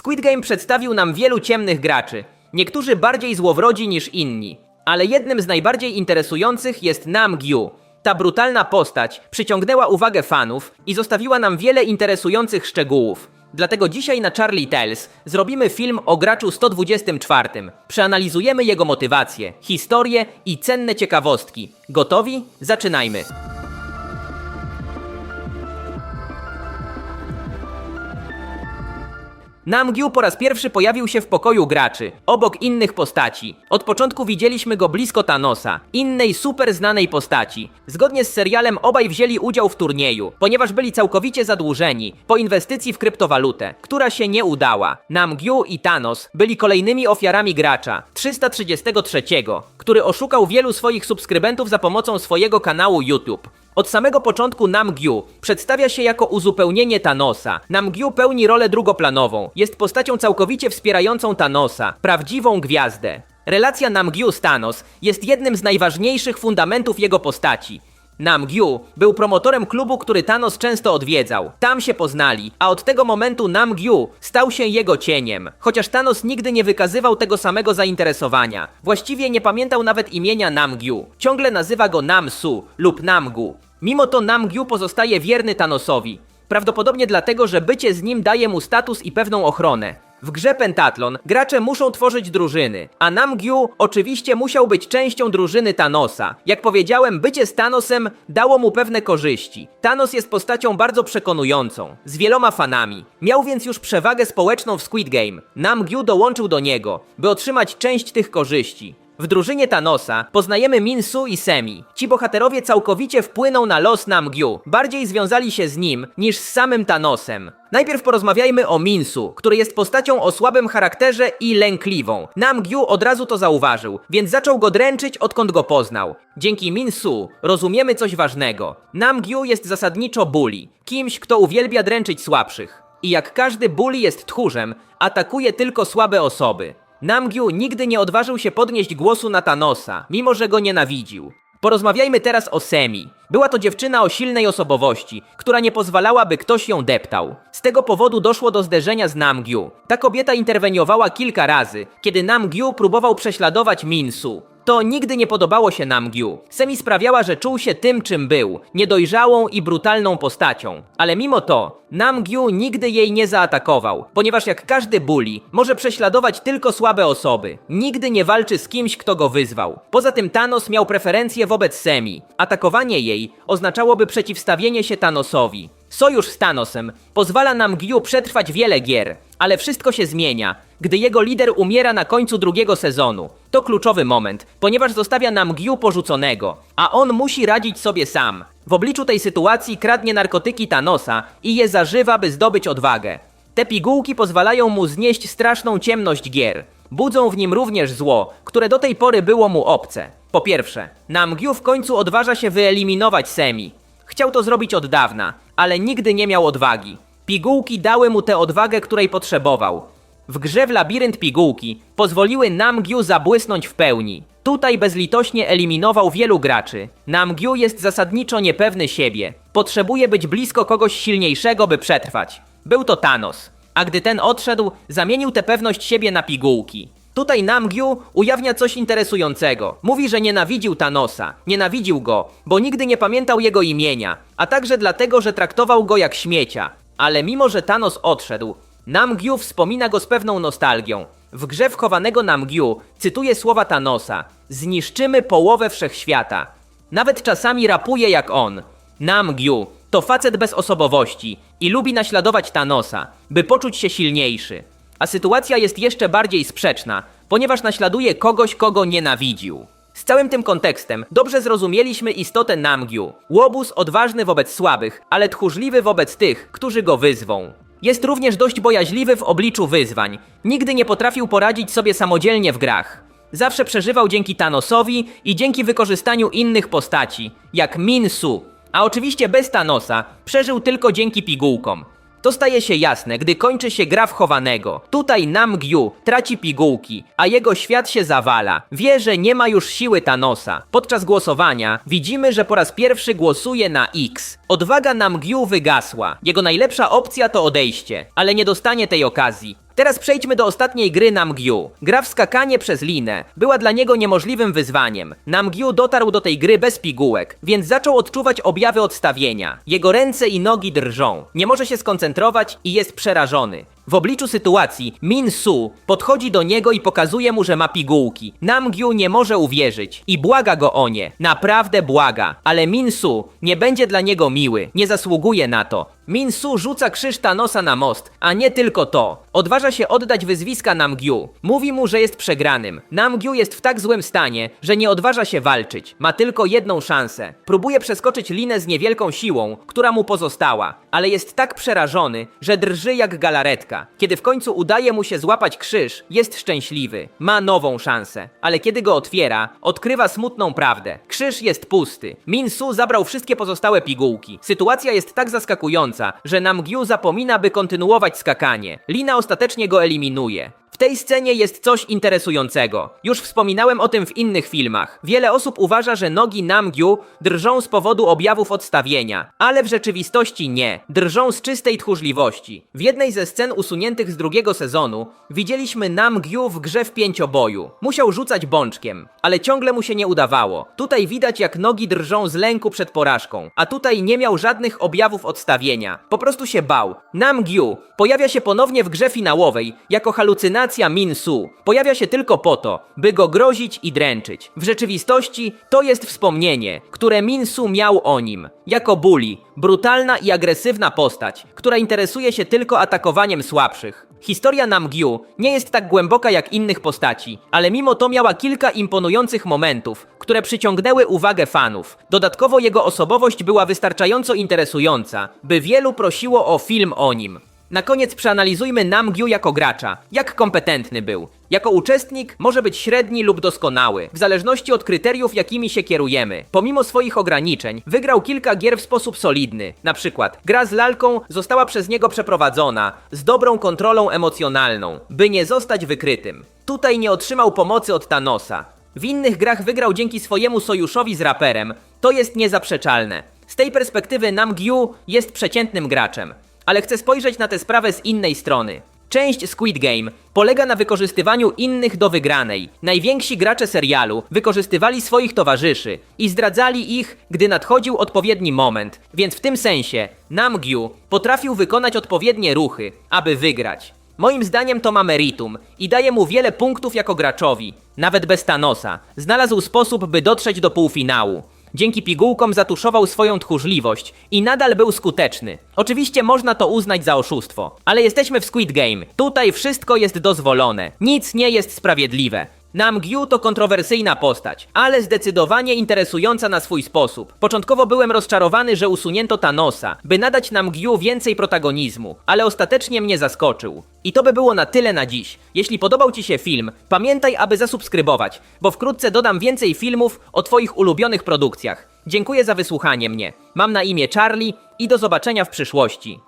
Squid Game przedstawił nam wielu ciemnych graczy. Niektórzy bardziej złowrodzi niż inni. Ale jednym z najbardziej interesujących jest Nam Gyu. Ta brutalna postać przyciągnęła uwagę fanów i zostawiła nam wiele interesujących szczegółów. Dlatego dzisiaj na Charlie Tales zrobimy film o graczu 124. Przeanalizujemy jego motywacje, historię i cenne ciekawostki. Gotowi? Zaczynajmy. Namgyu po raz pierwszy pojawił się w pokoju graczy, obok innych postaci. Od początku widzieliśmy go blisko Thanosa, innej super znanej postaci. Zgodnie z serialem obaj wzięli udział w turnieju, ponieważ byli całkowicie zadłużeni po inwestycji w kryptowalutę, która się nie udała. Namgyu i Thanos byli kolejnymi ofiarami gracza 333, który oszukał wielu swoich subskrybentów za pomocą swojego kanału YouTube. Od samego początku Namgyu przedstawia się jako uzupełnienie Thanosa. Namgyu pełni rolę drugoplanową. Jest postacią całkowicie wspierającą Thanosa, prawdziwą gwiazdę. Relacja Namgyu z Thanos jest jednym z najważniejszych fundamentów jego postaci. Namgyu był promotorem klubu, który Thanos często odwiedzał. Tam się poznali, a od tego momentu Namgyu stał się jego cieniem. Chociaż Thanos nigdy nie wykazywał tego samego zainteresowania. Właściwie nie pamiętał nawet imienia Namgyu. Ciągle nazywa go Namsu lub Namgu. Mimo to Namgyu pozostaje wierny Thanosowi. Prawdopodobnie dlatego, że bycie z nim daje mu status i pewną ochronę. W grze Pentatlon gracze muszą tworzyć drużyny, a Namgyu oczywiście musiał być częścią drużyny Thanosa. Jak powiedziałem, bycie z Thanosem dało mu pewne korzyści. Thanos jest postacią bardzo przekonującą, z wieloma fanami. Miał więc już przewagę społeczną w Squid Game. Namgyu dołączył do niego, by otrzymać część tych korzyści. W drużynie Thanosa poznajemy Minsu i Semi. Ci bohaterowie całkowicie wpłyną na los Namgyu. Bardziej związali się z nim niż z samym Thanosem. Najpierw porozmawiajmy o Minsu, który jest postacią o słabym charakterze i lękliwą. Namgyu od razu to zauważył, więc zaczął go dręczyć odkąd go poznał. Dzięki Minsu rozumiemy coś ważnego. Namgyu jest zasadniczo bully, kimś kto uwielbia dręczyć słabszych. I jak każdy bully jest tchórzem, atakuje tylko słabe osoby. Namgyu nigdy nie odważył się podnieść głosu na Thanosa, mimo że go nienawidził. Porozmawiajmy teraz o Semi. Była to dziewczyna o silnej osobowości, która nie pozwalała, by ktoś ją deptał. Z tego powodu doszło do zderzenia z Namgyu. Ta kobieta interweniowała kilka razy, kiedy Namgyu próbował prześladować Minsu. To nigdy nie podobało się Namgyu. Semi sprawiała, że czuł się tym, czym był, niedojrzałą i brutalną postacią. Ale mimo to, Namgyu nigdy jej nie zaatakował, ponieważ jak każdy bully, może prześladować tylko słabe osoby. Nigdy nie walczy z kimś, kto go wyzwał. Poza tym Thanos miał preferencje wobec Semi. Atakowanie jej oznaczałoby przeciwstawienie się Thanosowi. Sojusz z Thanosem pozwala nam Gyu przetrwać wiele gier, ale wszystko się zmienia, gdy jego lider umiera na końcu drugiego sezonu. To kluczowy moment, ponieważ zostawia nam Gyu porzuconego, a on musi radzić sobie sam. W obliczu tej sytuacji kradnie narkotyki Thanosa i je zażywa, by zdobyć odwagę. Te pigułki pozwalają mu znieść straszną ciemność gier. Budzą w nim również zło, które do tej pory było mu obce. Po pierwsze, Namgyu w końcu odważa się wyeliminować Semi. Chciał to zrobić od dawna, ale nigdy nie miał odwagi. Pigułki dały mu tę odwagę, której potrzebował. W grze w labirynt pigułki pozwoliły Namgyu zabłysnąć w pełni. Tutaj bezlitośnie eliminował wielu graczy. Namgyu jest zasadniczo niepewny siebie. Potrzebuje być blisko kogoś silniejszego, by przetrwać. Był to Thanos. A gdy ten odszedł, zamienił tę pewność siebie na pigułki. Tutaj Namgyu ujawnia coś interesującego. Mówi, że nienawidził Thanosa. Nienawidził go, bo nigdy nie pamiętał jego imienia, a także dlatego, że traktował go jak śmiecia. Ale mimo, że Thanos odszedł, Namgyu wspomina go z pewną nostalgią. W grze wchowanego Namgyu cytuje słowa Thanosa: Zniszczymy połowę wszechświata. Nawet czasami rapuje jak on. Namgyu to facet bez osobowości i lubi naśladować Thanosa, by poczuć się silniejszy. A sytuacja jest jeszcze bardziej sprzeczna, ponieważ naśladuje kogoś, kogo nienawidził. Z całym tym kontekstem dobrze zrozumieliśmy istotę Namgyu. Łobuz odważny wobec słabych, ale tchórzliwy wobec tych, którzy go wyzwą. Jest również dość bojaźliwy w obliczu wyzwań. Nigdy nie potrafił poradzić sobie samodzielnie w grach. Zawsze przeżywał dzięki Thanosowi i dzięki wykorzystaniu innych postaci, jak Minsu. A oczywiście bez Thanosa przeżył tylko dzięki pigułkom. To staje się jasne, gdy kończy się gra wchowanego. Tutaj Namgyu traci pigułki, a jego świat się zawala. Wie, że nie ma już siły Thanosa. Podczas głosowania widzimy, że po raz pierwszy głosuje na X. Odwaga Namgyu wygasła. Jego najlepsza opcja to odejście, ale nie dostanie tej okazji. Teraz przejdźmy do ostatniej gry Namgyu. Gra w skakanie przez linę była dla niego niemożliwym wyzwaniem. Namgyu dotarł do tej gry bez pigułek, więc zaczął odczuwać objawy odstawienia. Jego ręce i nogi drżą. Nie może się skoncentrować i jest przerażony. W obliczu sytuacji Min Su podchodzi do niego i pokazuje mu, że ma pigułki. Namgyu nie może uwierzyć i błaga go o nie. Naprawdę błaga. Ale Min Su nie będzie dla niego miły. Nie zasługuje na to. Min Su rzuca krzyż Thanosa na most, a nie tylko to. Odważa się oddać wyzwiska Namgyu. Mówi mu, że jest przegranym. Namgyu jest w tak złym stanie, że nie odważa się walczyć. Ma tylko jedną szansę. Próbuje przeskoczyć linę z niewielką siłą, która mu pozostała, ale jest tak przerażony, że drży jak galaretka. Kiedy w końcu udaje mu się złapać krzyż, jest szczęśliwy. Ma nową szansę, ale kiedy go otwiera, odkrywa smutną prawdę. Krzyż jest pusty. Min Su zabrał wszystkie pozostałe pigułki. Sytuacja jest tak zaskakująca, że Namgyu zapomina, by kontynuować skakanie. Lina ostatecznie go eliminuje. Tej scenie jest coś interesującego. Już wspominałem o tym w innych filmach. Wiele osób uważa, że nogi Namgyu drżą z powodu objawów odstawienia, ale w rzeczywistości nie. Drżą z czystej tchórzliwości. W jednej ze scen usuniętych z drugiego sezonu widzieliśmy Namgyu w grze w pięcioboju. Musiał rzucać bączkiem, ale ciągle mu się nie udawało. Tutaj widać jak nogi drżą z lęku przed porażką, a tutaj nie miał żadnych objawów odstawienia. Po prostu się bał. Namgyu pojawia się ponownie w grze finałowej jako halucynacja Min Su. Pojawia się tylko po to, by go grozić i dręczyć. W rzeczywistości to jest wspomnienie, które Min Su miał o nim. Jako bully, brutalna i agresywna postać, która interesuje się tylko atakowaniem słabszych. Historia Namgyu nie jest tak głęboka jak innych postaci, ale mimo to miała kilka imponujących momentów, które przyciągnęły uwagę fanów. Dodatkowo jego osobowość była wystarczająco interesująca, by wielu prosiło o film o nim. Na koniec przeanalizujmy Namgyu jako gracza. Jak kompetentny był? Jako uczestnik może być średni lub doskonały, w zależności od kryteriów, jakimi się kierujemy. Pomimo swoich ograniczeń, wygrał kilka gier w sposób solidny. Na przykład, gra z lalką została przez niego przeprowadzona z dobrą kontrolą emocjonalną, by nie zostać wykrytym. Tutaj nie otrzymał pomocy od Thanosa. W innych grach wygrał dzięki swojemu sojuszowi z raperem. To jest niezaprzeczalne. Z tej perspektywy Namgyu jest przeciętnym graczem ale chcę spojrzeć na tę sprawę z innej strony. Część Squid Game polega na wykorzystywaniu innych do wygranej. Najwięksi gracze serialu wykorzystywali swoich towarzyszy i zdradzali ich, gdy nadchodził odpowiedni moment. Więc w tym sensie Namgyu potrafił wykonać odpowiednie ruchy, aby wygrać. Moim zdaniem to ma meritum i daje mu wiele punktów jako graczowi. Nawet bez Thanosa znalazł sposób, by dotrzeć do półfinału. Dzięki pigułkom zatuszował swoją tchórzliwość i nadal był skuteczny. Oczywiście można to uznać za oszustwo, ale jesteśmy w Squid Game. Tutaj wszystko jest dozwolone. Nic nie jest sprawiedliwe. Namgyu to kontrowersyjna postać, ale zdecydowanie interesująca na swój sposób. Początkowo byłem rozczarowany, że usunięto Thanosa, by nadać Namgyu więcej protagonizmu, ale ostatecznie mnie zaskoczył. I to by było na tyle na dziś. Jeśli podobał Ci się film, pamiętaj, aby zasubskrybować, bo wkrótce dodam więcej filmów o Twoich ulubionych produkcjach. Dziękuję za wysłuchanie mnie. Mam na imię Charlie i do zobaczenia w przyszłości.